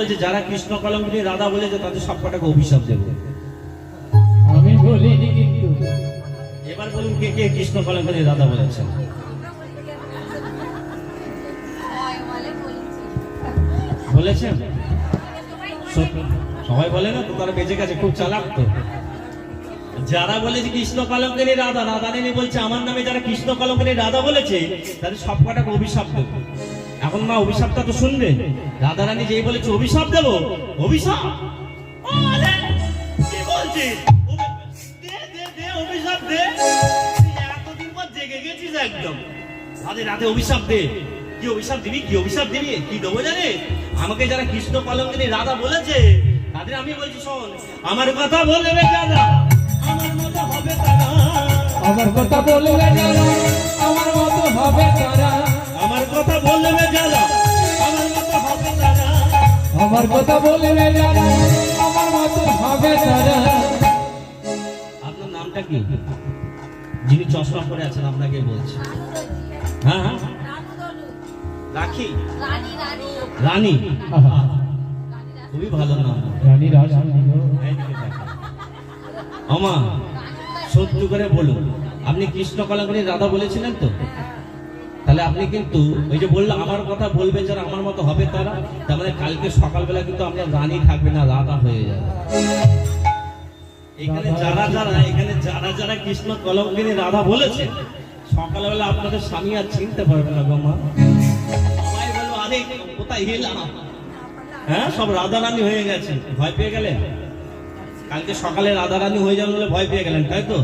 বলছে যারা কৃষ্ণ কলঙ্কিনী রাধা বলেছে তাদের সব কটাকে অভিশাপ দেবো। আমি বলিনি কিন্তু। এবার বলুন কে কে কৃষ্ণ কলঙ্কিনী রাধা বলেছেন বলেছেন সবাই বলে না তো তারা বেঁচে গেছে খুব চালাক তো। যারা বলেছে কৃষ্ণ কলঙ্কিনী রাধা রাধা নেনি বলছে আমার নামে যারা কৃষ্ণ কলঙ্কিনী রাধা বলেছে তাদের সব কটাকে অভিশাপ দেবো। এখন মা অভিশাপটা তো শুনবে। রাধা রানী যেই বলেছে অভিশাপ দেবো? অভিশাপ? দে, অভিশাপ কি অভিশাপ দিবি? কি দিবি? আমাকে যারা কৃষ্ণ রাধা বলেছে তাদের বলছি শোন আমার কথা বলবে তারা। যারা আমার মতো হবে তারা। কথা বলবে যারা আমার মতো হবে তারা। আমার কথা বলবে যারা আমার মতো হবে তারা। আপনার নামটা কি? যিনি চশমা পরে আছেন আপনাকে বলছি। হ্যাঁ হ্যাঁ। রাখি? রানী। খুবই ভালো নাম। রানী। আমা সত্যি করে বলুন। আপনি কৃষ্ণ কলাগুনি রাধা বলেছিলেন তো? তাহলে আপনি কিন্তু ওই যে বলল আমার কথা বলবেন যারা আমার মতো হবে তারা তার মানে কালকে সকালবেলা কিন্তু আপনার রানী থাকবে না রাধা হয়ে যাবে। এখানে যারা যারা এখানে যারা যারা কৃষ্ণ কলঙ্কিনী রাধা বলেছে সকালবেলা আপনাদের স্বামী আর চিনতে পারবে না গো মা। সবাই বলব আরে কোথায় হেলাম হ্যাঁ সব রাধা রানী হয়ে গেছে ভয় পেয়ে গেলেন? কালকে সকালে রাধা রানী হয়ে যাবেন বলে ভয় পেয়ে গেলেন তাই তো?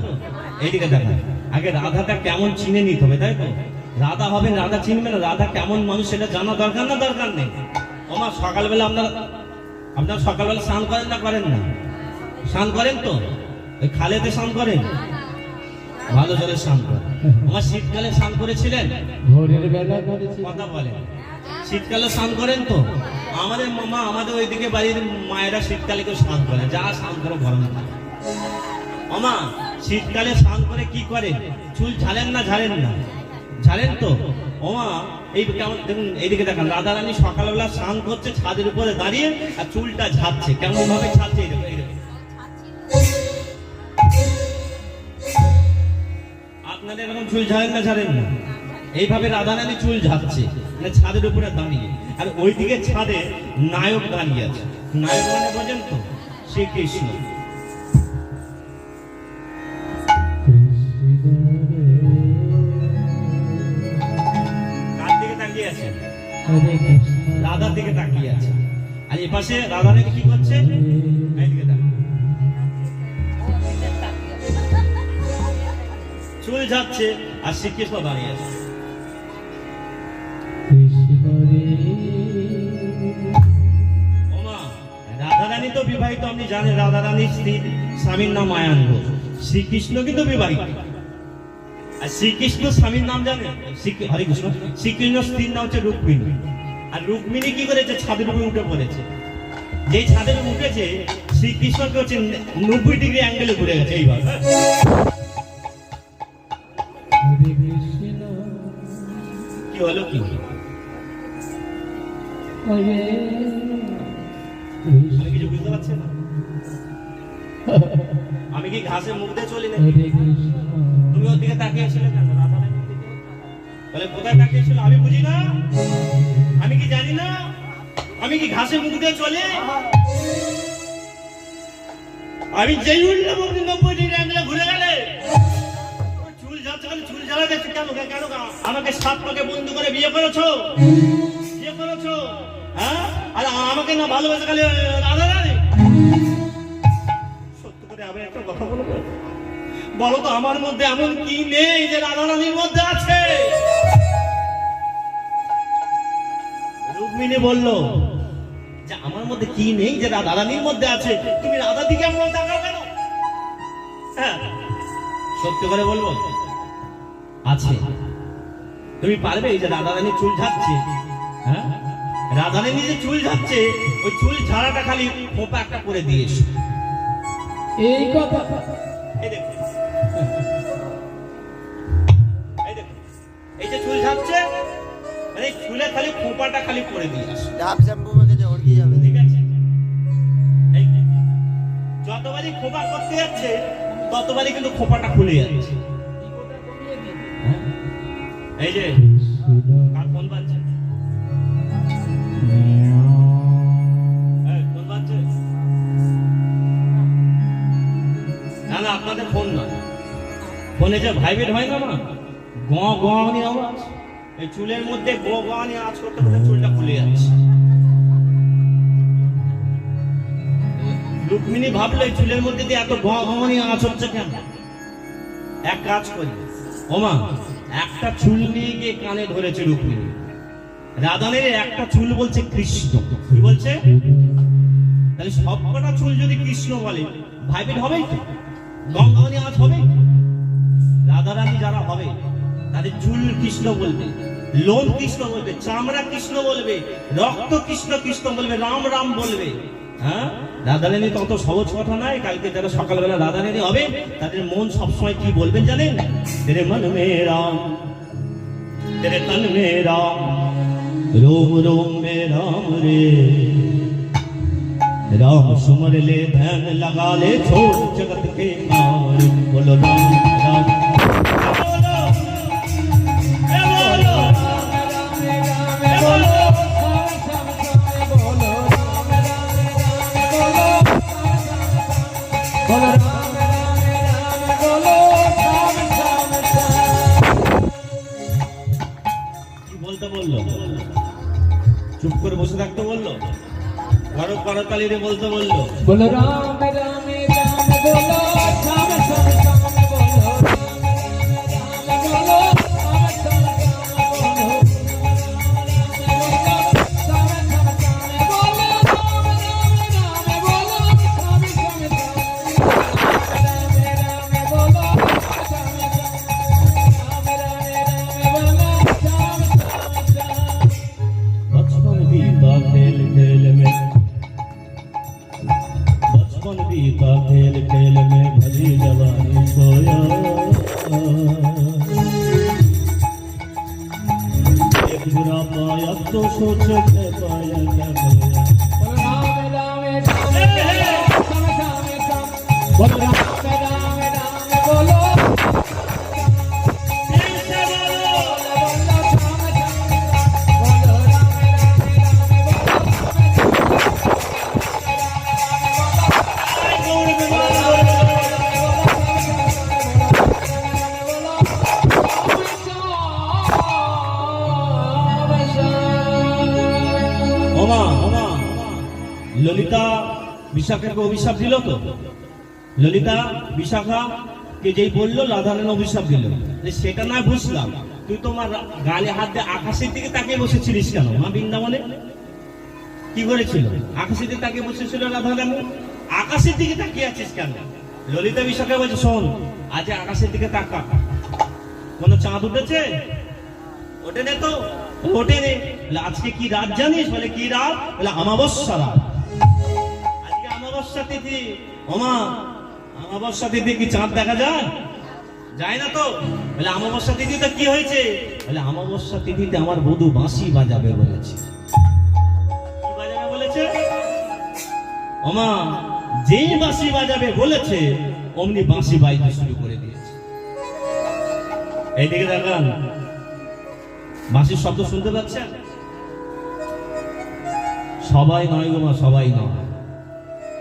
এইদিকে দেখেন। আগে রাধাটা কেমন চিনে নিতে হবে তাই তো? রাধা হবেন রাধা চিনবেন না রাধা কেমন মানুষ সেটা জানা দরকার না দরকার নেই? ওমা সকালবেলা আপনার আপনার সকালবেলা স্নান করেন না করেন না? স্নান করেন তো? ওই খালেতে স্নান করেন? ভালো জলে স্নান করেন। আমার শীতকালে স্নান করেছিলেন? ভোরের বেলা কথা বলেন। শীতকালে স্নান করেন তো? আমাদের মামা আমাদের ওইদিকে বাড়ির মায়েরা শীতকালে কেউ স্নান করে যা স্নান করে গরম থাকে মামা শীতকালে স্নান করে কি করে? চুল ঝালেন না ঝালেন না? ঝালেন তো? ওমা, এই কেমন দেখুন, এইদিকে দেখেন। রাধা রানী সকালবেলা স্নান করছে ছাদের উপরে দাঁড়িয়ে, আর চুলটা ঝাড়ছে কেমন ভাবে ছাড়ছে আপনাদের এরকম চুল ঝাড়েন না ঝাড়েন না। এইভাবে রাধারানী চুল ঝাড়ছে মানে ছাদের উপরে দাঁড়িয়ে। আর ওইদিকে ছাদে নায়ক দাঁড়িয়ে আছে। নায়ক মানে বোঝেন তো, শ্রীকৃষ্ণ। রাধার দিকে তাকিয়ে আছে। আর এ পাশে রাধারানী কি করছে? চুল ঝাড়ছে আর শ্রীকৃষ্ণ দাঁড়িয়ে আছে? তো বিবাহিত, আপনি জানেন রাধারানীর স্ত্রী, স্বামীর নাম মায়াঙ্গ। শ্রীকৃষ্ণ কিন্তু বিবাহিত। আর শ্রীকৃষ্ণ স্বামীর নাম জানেন? হরে কৃষ্ণ। শ্রীকৃষ্ণ স্ত্রীর নাম হচ্ছে রুক্মিণী। আর রুক্মিণী কি করেছে? ছাদের উপরে উঠে পড়েছে। যে ছাদের উপরে উঠেছে শ্রীকৃষ্ণকে হচ্ছে নব্বই ডিগ্রি অ্যাঙ্গেলে ঘুরে গেছে এইভাবে কি হলো কি কিছু বুঝতে পারছি না? আমি কি ঘাসে মুখ দিয়ে চলি না হরে কৃষ্ণ। তুমি ওর দিকে তাকিয়েছিলে কেন? বলে কোথায় তাকিয়েছিল আমি বুঝি না? আমি কি জানি না? আমি কি ঘাসে মুখ দিয়ে চলে? আমি যেই উঠলাম আপনি নব্বই ডিগ্রি ঘুরে গেলে? চুল যাচ্ছে চুল জ্বালা দেখছে কেন কেন? আমাকে সাত পাকে বন্ধু করে বিয়ে করেছ? বিয়ে করেছ? হ্যাঁ? আর আমাকে না ভালোবাসে খালি রাধা রানী সত্য করে আমি একটা কথা বলব? বলো তো আমার মধ্যে এমন কি নেই যে রাধা রানীর মধ্যে আছে? রুক্মিণী বলল যে আমার মধ্যে কি নেই যে রাধা রানীর মধ্যে আছে? তুমি রাধা দিকে এমন তাকাও কেন? হ্যাঁ সত্য করে বলব। আছে। তুমি পারবে এই যে রাধা রানী চুল ঝাড়ছে? হ্যাঁ? রাধা রানী যে চুল ঝাড়ছে ওই চুল ঝাড়াটা খালি খোপা একটা করে দিয়েছে। এই কথা। এই দেখুন ঝাড়ছে মানে চুলে খালি খোপাটা খালি করে দিয়ে আসে ডাব শ্যাম্পু মেখেছে ওর কি যাবে ঠিক আছে যতবারই খোপা করতে যাচ্ছে ততবারই কিন্তু খোপাটা খুলে যাচ্ছে হ্যাঁ? এই যে কার ফোন বাজছে না না আপনাদের ফোন নয় ফোনে যে ভাইব্রেট হয় না মা গ গনি আওয়াজ এই চুলের মধ্যে গ গনি আওয়াজ করতে করতে চুলটা খুলে যাচ্ছে। রুক্মিণী ভাবলো এই চুলের মধ্যে দিয়ে এত গনি আওয়াজ হচ্ছে কেন? এক কাজ করি ওমা একটা চুল নিয়ে গিয়ে কানে ধরেছে রুক্মিণী। রাধানের একটা চুল বলছে কৃষ্ণ। কি বলছে? তাহলে সবকটা চুল যদি কৃষ্ণ বলে ভাইবেট হবেই তো? গঙ্গাবনী হবেই তো? রাধারানী যারা হবে তাদের চুল কৃষ্ণ বলবে। লোম কৃষ্ণ বলবে চামড়া কৃষ্ণ বলবে রক্ত কৃষ্ণ কৃষ্ণ বলবে রাম রাম বলবে হ্যাঁ রাধারানী তো অত সহজ কথা নয় কালকে যারা সকালবেলা রাধারানী হবে তাদের মন সবসময় কি বলবেন জানেন তেরে মন মে রাম তেরে তন মে রাম रोम रोम में राम रे राम सुमर ले ध्यान लगा ले छोड़ जगत के मार बोलो राम বসে থাকতে বলল? ঘর করতালিরে বলতে বলল? बोलो ললিতা বিশাখাকে অভিশাপ দিল তো? ললিতা বিশাখা কে যেই বলল, রাধারানী অভিশাপ দিল। সেটা না বুঝলাম, তুই তোমার গালে হাত দিয়ে আকাশের দিকে তাকিয়ে বসেছিলিস কেন? মা বৃন্দাবনে? কি করেছিল? আকাশের দিকে তাকিয়ে বসেছিল রাধারানী? আকাশের দিকে তাকিয়ে আছিস কেন? ললিতা বিশাখা বলছে, শোন, আজ আকাশের দিকে তাকা। কোন চাঁদ উঠেছে? ওঠে নে তো? ওঠে নে আজকে কি রাত জানিস? বলে, কি রাত? বলে, অমাবস্যা রাত। আজকে অমাবস্যা তিথি। ওমা অমাবস্যা দিদি কি চাঁদ দেখা যায়? যায় না তো। বলে, অমাবস্যা তিথিতে কি হয়েছে? বলে, অমাবস্যা তিথিতে আমার বধূ বাঁশি বাজাবে বলেছে। কি বাজাবে বলেছে? ওমা, যেই বাঁশি বাজাবে বলেছে, অমনি বাঁশি বাজতে শুরু করে দিয়েছে। এইদিকে দেখান, বাঁশির শব্দ শুনতে পাচ্ছেন? সবাই নয় গো মা, সবাই নয়।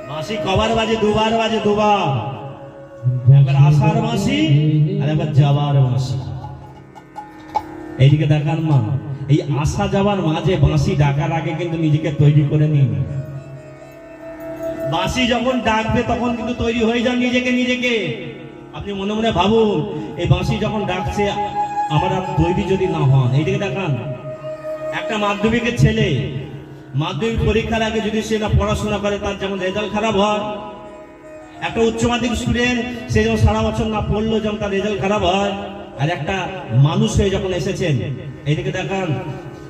বাঁশি কবার বাজে, দুবার বাজে, দুবার। আসার বাঁশি আর যাবার বাঁশি এইদিকে দেখান মা, এই আসা যাওয়ার মাঝে বাঁশি ডাকার আগে কিন্তু নিজেকে তৈরি করে নিন। বাঁশি যখন ডাকবে তখন কিন্তু তৈরি হয়ে যান নিজেকে নিজেকে। আপনি মনে মনে ভাবুন, এই বাঁশি যখন ডাকছে, আমার আর তৈরি যদি না হন, এইদিকে দেখান। একটা মাধ্যমিকের ছেলে, মাধ্যমিক পরীক্ষার আগে যদি সে না পড়াশোনা করে, তার যেমন রেজাল্ট খারাপ হয় একটা উচ্চ মাধ্যমিক স্টুডেন্ট সে যখন সারা বছর না পড়ল যখন তার রেজাল্ট খারাপ হয়। আর একটা মানুষ হয়ে যখন এসেছেন, এদিকে দেখান,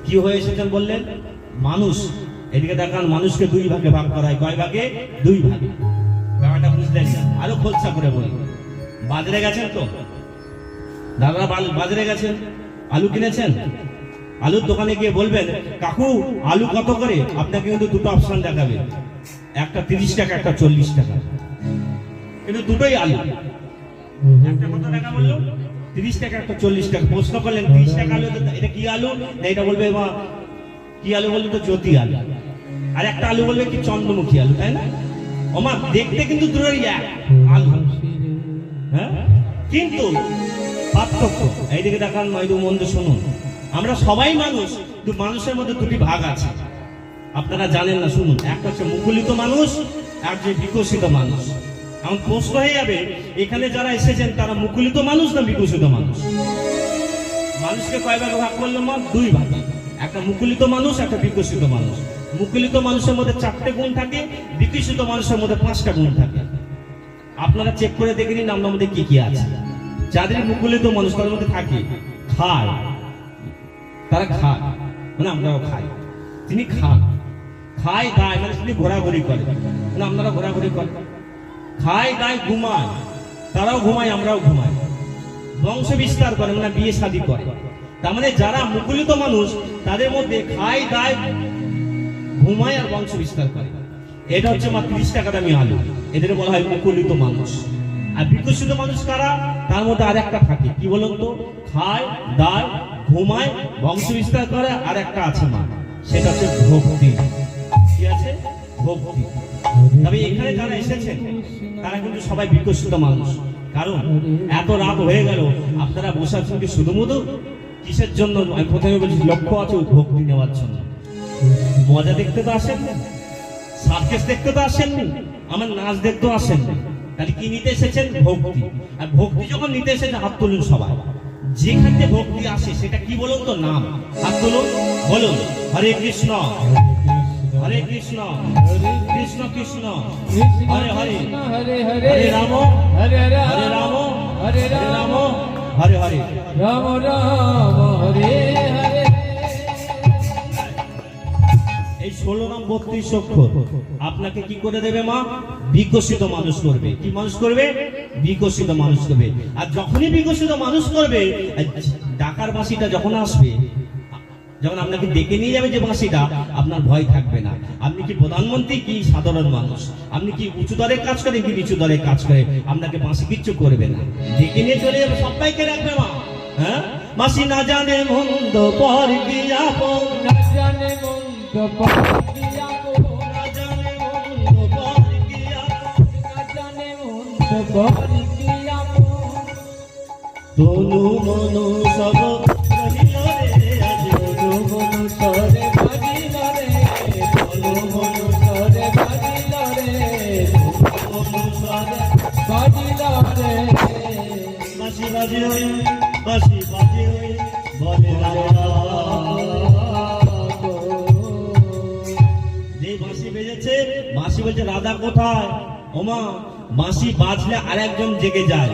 কি হয়ে এসেছেন বললেন? মানুষ। এদিকে দেখান, মানুষকে দুই ভাগে ভাগ করা হয়। কয় ভাগে? দুই ভাগে। ব্যাপারটা বুঝলেন না। আরও খোলসা করে বলি বাজারে গেছেন তো? দাদা বাজারে গেছেন? আলু কিনেছেন? আলুর দোকানে গিয়ে বলবেন, কাকু, আলু কত করে? আপনাকে কিন্তু দুটো অপশন দেখাবে। একটা তিরিশ টাকা, একটা চল্লিশ টাকা। কিন্তু দুটোই আলু। একটা কত টাকা বলল? তিরিশ টাকা একটা চল্লিশ টাকা। প্রশ্ন করলেন তিরিশ টাকা আলু এটা কি আলু? না এটা বলবে মা কি আলু বলবে তো জ্যোতি আলু? আর একটা আলু বলবে কি চন্দ্রমুখী আলু তাই না? ওমা দেখতে কিন্তু দুটোই এক আলু। হ্যাঁ? কিন্তু পার্থক্য এইদিকে দেখান নয় দু মন্দ শুনুন। আমরা সবাই মানুষ কিন্তু মানুষের মধ্যে দুটি ভাগ আছে। আপনারা জানেন না শুনুন। একটা হচ্ছে মুকুলিত মানুষ আর যে বিকশিত মানুষ। এখন প্রশ্ন হয়ে যাবে, এখানে যারা এসেছেন, তারা মুকুলিত মানুষ না বিকশিত মানুষ? মানুষকে কয় ভাগে ভাগ করলাম মা দুই ভাগে একটা মুকুলিত মানুষ, একটা বিকশিত মানুষ। মুকুলিত মানুষের মধ্যে চারটে গুণ থাকে, বিকশিত মানুষের মধ্যে পাঁচটা গুণ থাকে। আপনারা চেক করে দেখে নিন আপনার মধ্যে কি কি আছে। যাদের মুকুলিত মানুষ, তাদের মধ্যে থাকে খায় তারা খায় মানে আমরাও খাই। তিনি খান। খায়, দায় মানে তিনি ঘোরাঘুরি করে মানে আপনারা ঘোরাঘুরি করেন। খায়, দায়, ঘুমায়। তারাও ঘুমায়, আমরাও ঘুমাই। বংশ বিস্তার করে মানে বিয়ে শাদী করে। তার মানে যারা মুকুলিত মানুষ, তাদের মধ্যে খায়, দায়, ঘুমায় আর বংশ বিস্তার করে। এটা হচ্ছে মাত্র তিরিশ টাকা দামি আলু। এদের বলা হয় মুকুলিত মানুষ। আর বিকশিত মানুষ কারা? তার মধ্যে আর একটা থাকে। কি বলুন তো? খায়, দায়, ঘুমায়, বংশ বিস্তার করে আর একটা আছে মা। সেটা হচ্ছে ভক্তি। কি আছে? তবে এখানে যারা এসেছেন, তারা কিন্তু সবাই বিকশিত মানুষ। কারণ এত রাত হয়ে গেল, আপনারা বসে আছেন কি শুধুমধু কিসের জন্য? আমি প্রথমে বলছি, লক্ষ্য আছে ভক্তি নেওয়ার জন্য। মজা দেখতে তো আসেন সার্কেস দেখতে তো আসেননি, আমার নাচ দেখতেও আসেননি। তাহলে কি নিতে এসেছেন? ভক্তি। আর ভক্তি যখন নিতে এসেছেন, হাত তুলুন সবাই। যেখান ভক্তি আসে, সেটা কি বলুন তো নাম? হাত তুলুন, বলুন, হরে কৃষ্ণ। হরে কৃষ্ণ কৃষ্ণ কৃষ্ণ। হরে হরে। হরে হরে। হরে রাম হরে হরে হরে রাম। হরে রাম হরে হরে। রাম রাম হরে হরে। এই ষোলো নাম বত্রিশ অক্ষর। আপনাকে কি করে দেবে মা? বিকশিত মানুষ করবে। কি মানুষ করবে? বিকশিত মানুষ করবে। আর যখনই বিকশিত মানুষ করবে ডাকার বাঁশিটা যখন আসবে যখন আপনাকে ডেকে নিয়ে যাবে যে বাঁশিটা আপনার ভয় থাকবে না। আপনি কি প্রধানমন্ত্রী কি সাধারণ মানুষ? আপনি কি উঁচু দরে কাজ করেন কি নিচু দরে কাজ করে আপনাকে বাঁশি কিচ্ছু করবে না। ডেকে নিয়ে চলে যাবে সবাইকে রাখবে মা। হ্যাঁ? মাসি না জানে মন্দ পর কি না জানে মন্দ পাপিয়া কো না জানে মন্দ পর কি না জানে মন্দ পাপিয়া কো তনু মনু সব বাঁশি বাজে হই বাঁশি বাজে হই যে বাঁশি বেজেছে বাঁশি বলছে রাধা কোথায় ওমা বাঁশি বাজলে আরেকজন জেগে যায়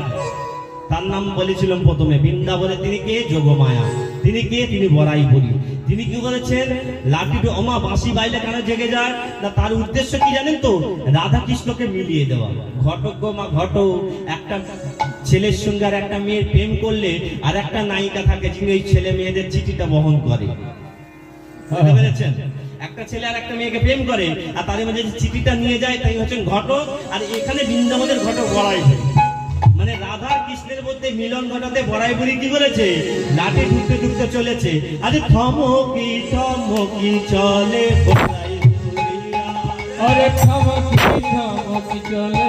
তার নাম বলেছিলাম প্রথমে বৃন্দাবনে তিনি কে যোগমায়া তিনি কে তিনি বড়াই বলি তিনি কি করেছেন? লাঠিটি ওমা বাঁশি বাইলে কেন জেগে যায়। না তার উদ্দেশ্য কি জানেন তো? রাধা কৃষ্ণকে মিলিয়ে দেওয়া। ঘটক মা ঘটক একটা ছেলের সঙ্গে আর একটা মেয়ের প্রেম করলে আর একটা নায়িকা থাকে যিনি ওই ছেলে মেয়েদের চিঠিটা বহন করে। বুঝতে পেরেছেন? একটা ছেলে আর একটা মেয়েকে প্রেম করে আর তাদের মধ্যে চিঠিটা নিয়ে যায় তাই হচ্ছেন ঘটক আর এখানে বৃন্দাবনের ঘটক বড়াই বুড়ি মানে রাধা কৃষ্ণের মধ্যে মিলন ঘটাতে বড়াই বুড়ি কি করেছে লাঠি ঢুকতে ঢুকতে চলেছে। আরে থমকি থমকি চলে। আরে খামকি খামকি চলে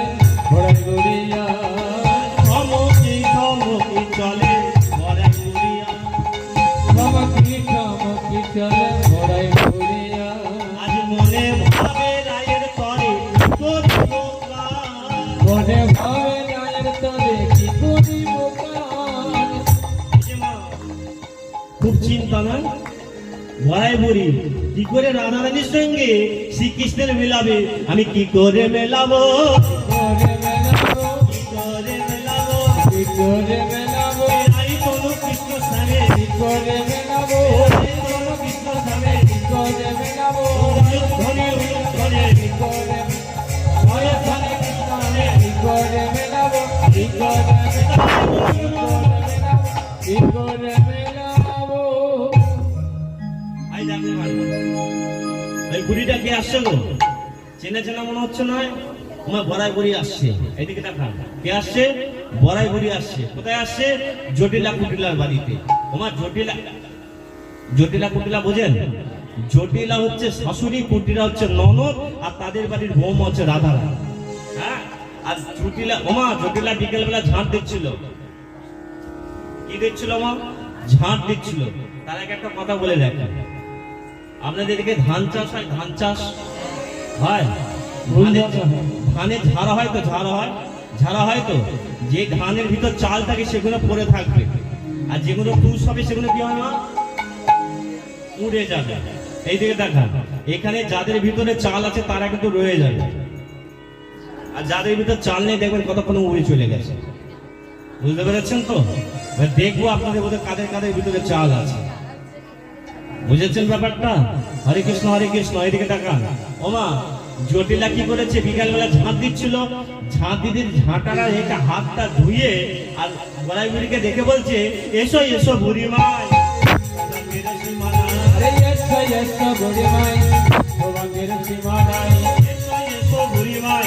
চিন্তা না বুড়ি কি করে রাধারানীর সঙ্গে শ্রীকৃষ্ণের মেলাবে আমি কি করে মেলাবো করে মেলাবো কি দেখো বুড়িটা কে আসছে গো? চেনা চেনা মনে হচ্ছে নয়? তোমার বড়াই বুড়ি আসছে। এদিকে দেখান। কে আসছে? বড়াই বুড়ি আসছে। কোথায় আসছে? জটিলা কুটিলার বাড়িতে। তোমার জটিলা জটিলা কুটিলা বোঝেন? জটিলা হচ্ছে শাশুড়ি কুটিলা হচ্ছে ননদ, আর তাদের বাড়ির বোম হচ্ছে রাধারা হ্যাঁ? আর জটিলা, ওমা, জটিলা বিকেল বেলা ঝাঁট দিচ্ছিল। কি দিচ্ছিল মা ঝাঁট দিচ্ছিল। তার আগে একটা কথা বলে দেখেন আপনাদের এদিকে ধান চাষ হয় ধান চাষ হয়? ধানে ঝাড়া হয় তো ঝাড়া হয়? ঝাড়া হয় তো? যে ধানের ভিতর চাল থাকে সেগুলো পড়ে থাকবে। আর যেগুলো টুস হবে সেগুলো কি হয় মা? উড়ে যাবে। এই দিকে দেখান। এখানে যাদের ভিতরে চাল আছে তারা কিন্তু রয়ে যাবে। আর যাদের ভিতর চাল নেই দেখবেন কতক্ষণ উড়ে চলে গেছে। বুঝতে পেরেছেন তো? এবার দেখব আপনাদের বোধহয় কাদের কাদের ভিতরে চাল আছে। বুঝেছেন ব্যাপারটা? হরে কৃষ্ণ হরে কৃষ্ণ এদিকে তাকান। ওমা জটিলা কি করেছে? বিকালবেলা ঝাঁট দিচ্ছিল। ঝাঁট দিদি ঝাঁটারা রেখে হাতটা ধুয়ে আর গলায় বুড়িকে দেখে বলছে এসো এসো বুড়ি মাই এসো এসো বুড়ি মাই এসো বুড়ি মাই এসো এসো বুড়ি মাই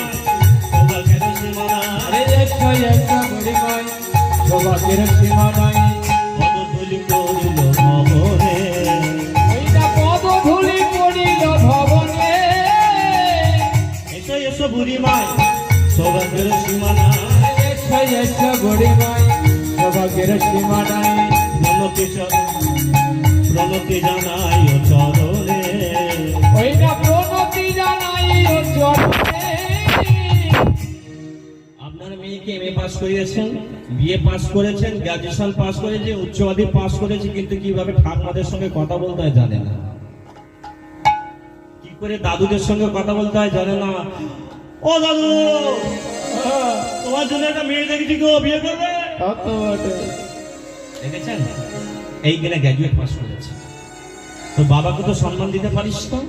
সৌভাগ্যের সৌভাগ্যের প্রণতি প্রণতি জানাই প্রণতি জানাই চরণে। আপনার মেয়েকে এমএ পাস করিয়েছেন বিএ পাস করেছেন গ্রাজুয়েশন পাস করেছে উচ্চ মাধ্যমিক পাস করেছে কিন্তু কীভাবে ঠাকুমাদের সঙ্গে কথা বলতে হয় জানে না। কি করে দাদুদের সঙ্গে কথা বলতে হয় জানে না। ও দাদু তোমার জন্য একটা মেয়ে দেখেছি গো বিয়ে করবে? দেখেছেন? এইখানে গ্র্যাজুয়েট পাস করেছে তো বাবাকে তো সম্মান দিতে পারিস তো?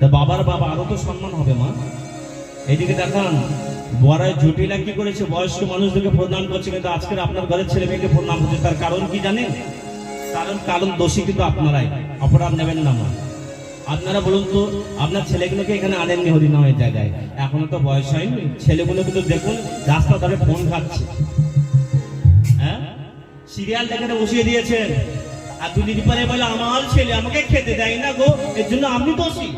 তা বাবার বাবা আরও তো সম্মান হবে মা। এইদিকে দেখান বড়াই জটিলা কি করেছে? বয়স্ক মানুষদেরকে প্রদান করছে কিন্তু আজকের আপনার ঘরের ছেলে মেয়েকে প্রণাম করছে। তার কারণ কি জানেন? কারণ কারণ দোষী কিন্তু আপনারাই। অপরাধ নেবেন না মা। আপনারা বলুন তো, আপনার ছেলেগুলোকে এখানে আনেননি হরিনামের জায়গায়? এখনও তো বয়স হয়নি। ছেলেগুলো কিন্তু দেখুন, রাস্তা ধরে ফোন খাচ্ছে হ্যাঁ? সিরিয়াল দেখাতে বসিয়ে দিয়েছেন। আর দুদিন পরে বলে, আমার ছেলে আমাকে খেতে দেয় না গো, এর জন্য আপনি দোষী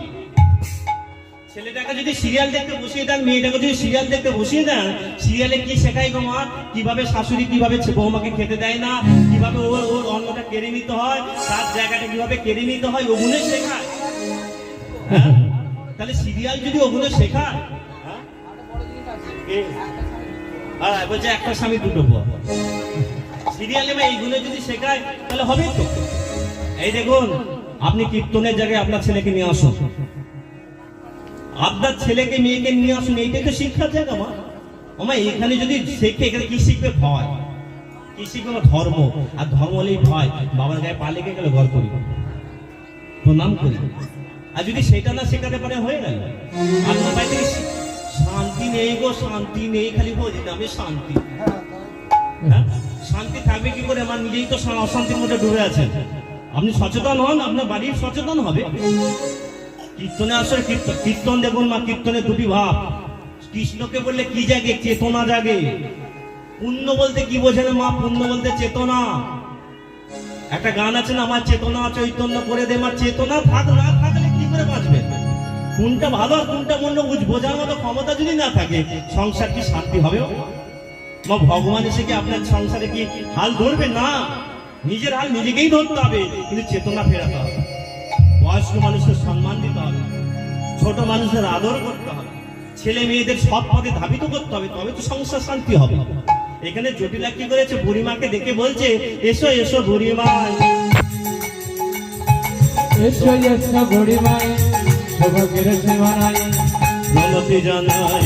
ছেলেটাকে যদি সিরিয়াল দেখতে বসিয়ে দেন, মেয়েটাকে যদি সিরিয়াল দেখতে বসিয়ে দেন, সিরিয়ালে কি শেখায় গো মা? কীভাবে শাশুড়ি কীভাবে বৌমাকে খেতে দেয় না? কীভাবে ওর ওর অন্নটা কেড়ে নিতে হয়? তার জায়গাটা কীভাবে কেড়ে নিতে হয়? ওগুলো শেখায়। হ্যাঁ? তাহলে সিরিয়াল যদি ওগুলো শেখায় হ্যাঁ? হ্যাঁ, বলছে একটা স্বামী দুটো সিরিয়ালে বা এইগুলো যদি শেখায় তাহলে হবে তো। এই দেখুন আপনি কীর্তনের জায়গায় আপনার ছেলেকে নিয়ে আসুন। আপনার ছেলেকে মেয়েকে নিয়ে আসুন এইটাই তো শিক্ষার জায়গা মা। আমার এখানে যদি শেখে এখানে কি শিখবে? ভয়। কি শিখবে? ধর্ম। আর ধর্ম হলেই ভয়। বাবার গায়ে পা গেলে ঘর করি। প্রণাম করি। আর যদি সেটা না শেখাতে পারে, হয়ে গেল। থেকে শান্তি নেই গো, শান্তি নেই, খালি বোঝেন আমি শান্তি। হ্যাঁ? শান্তি থাকবে কি করে? আমার নিজেই তো অশান্তির মধ্যে ডুবে আছে আপনি সচেতন হন, আপনার বাড়ির সচেতন হবে। কীর্তনে আসলে কীর্তন কীর্তন দেখুন মা, কীর্তনের দুটি ভাব। কৃষ্ণকে বললে কি জাগে? চেতনা জাগে। পুণ্য বলতে কি বোঝেন মা? পুণ্য বলতে চেতনা। একটা গান আছে না, আমার চেতনা, চৈতন্য করে দে আমার চেতনা থাক, না থাকলে কি করে বাঁচবে কোনটা ভালো আর কোনটা মন্দ বুঝ বোঝার মতো ক্ষমতা যদি না থাকে, সংসার কি শান্তি হবে ভগবান এসে কি আপনার সংসারে কি হাল ধরবে? না। নিজের হাল নিজেকেই ধরতে হবে, কিন্তু চেতনা ফেরাতে হবে। বয়স্ক মানুষের সম্মান দিতে হবে। ছোট মানুষের আদর করতে হবে। ছেলে মেয়েদের সৎ পথে ধাবিত করতে হবে তবে তো সংসার শান্তি হবে। এখানে জটিলা কি করেছে, বুড়িমাকে দেখে বলছে, এসো এসো বুড়িমা। বুড়ি মাই সৌভাগ্যের সীমা নাই প্রণতি জানাই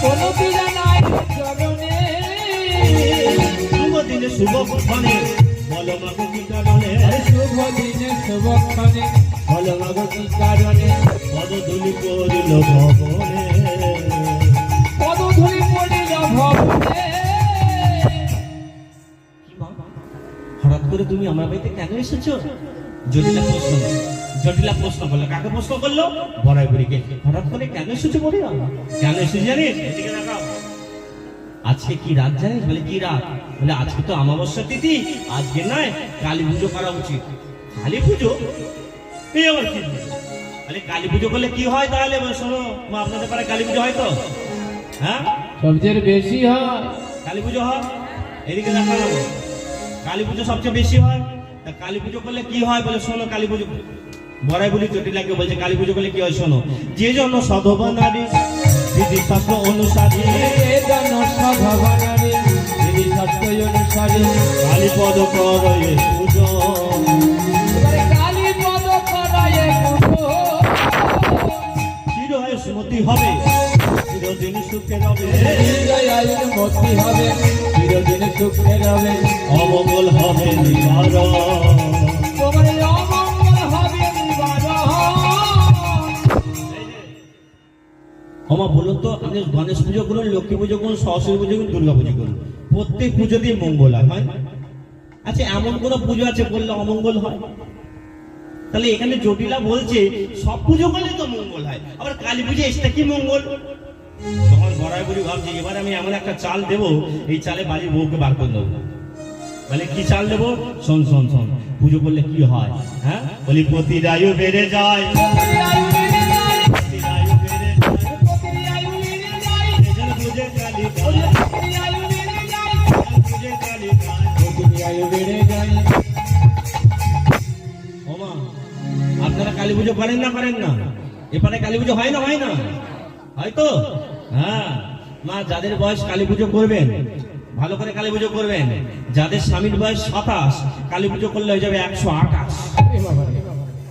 প্রণতি জানাই চরণে শুভ দিনে শুভ ক্ষণে বলো কারণে শুভ কারণে পদধূলি করিল ভবনে হঠাৎ করে তুমি আমার বাড়িতে কেন এসেছ? জটিলা প্রশ্ন। জটিলা প্রশ্ন করল কাকে প্রশ্ন করল? বড়াই বুড়িকে। হঠাৎ করে কেন এসেছে বলি কেন এসেছে জানিস এদিকে। আজকে কি রাত জানিস? বলে কি রাত? বলে আজকে তো অমাবস্যা তিথি। আজকে নয় কালী পুজো করা উচিত। কালী পুজো? এই আবার কি? কালী পুজো করলে কি হয় তাহলে? বলে, শোনো মা আপনাদের পাড়ায় কালী পুজো হয় তো? হ্যাঁ? সবচেয়ে বেশি হয়। কালী পুজো হয়? এদিকে দেখানো কালী পুজো সবচেয়ে বেশি হয়? তা কালী পুজো করলে কি হয় বলে শোনো কালী পুজো বড়াই বলি চটিলাকে বলছে কালী পুজো করলে কি হয় শোনো? যে জন্য সধবা নারী বিধি শাস্ত্র অনুসারী বিধি শাস্ত্র অনুসারে কালী পদ করে পুজো। কালী পদ করায় পুজো। চির সুমতি হবে। চিরদিন সুখে রবে। হবে চিরদিন সুখে রবে। অমঙ্গল হবে নিবারণ। তোমার অমঙ্গল হবে নিবারণ। আমার বলুন তো আপনি গণেশ পুজো করুন লক্ষ্মী পুজো করুন সরস্বতী পুজো করুন দুর্গা পুজো করুন। প্রত্যেক পুজোতেই মঙ্গল হয় হয়? আচ্ছা এমন কোন পুজো আছে বললে অমঙ্গল হয়? তাহলে এখানে জটিলা বলছে সব পুজো করলে তো মঙ্গল হয়। আবার কালী পুজো এসটা কি মঙ্গল? তখন গড়াই বুড়ি ভাবছি, এবার আমি এমন একটা চাল দেব, এই চালে বাড়ির বউকে বার করে দেবো। বলে, কি চাল দেবো? শোন শোন শোন, পুজো করলে কি হয়? হ্যাঁ? বলি প্রতিরায়ু বেড়ে যায়। আপনারা কালী পুজো করেন না করেন না। এপারে কালী পুজো হয় না হয় না? হয়তো? হ্যাঁ। মা, যাদের বয়স কালী পুজো করবেন, ভালো করে কালী পুজো করবেন। যাদের স্বামীর বয়স সাতাশ, কালী পুজো করলে হয়ে যাবে একশো আঠাশ।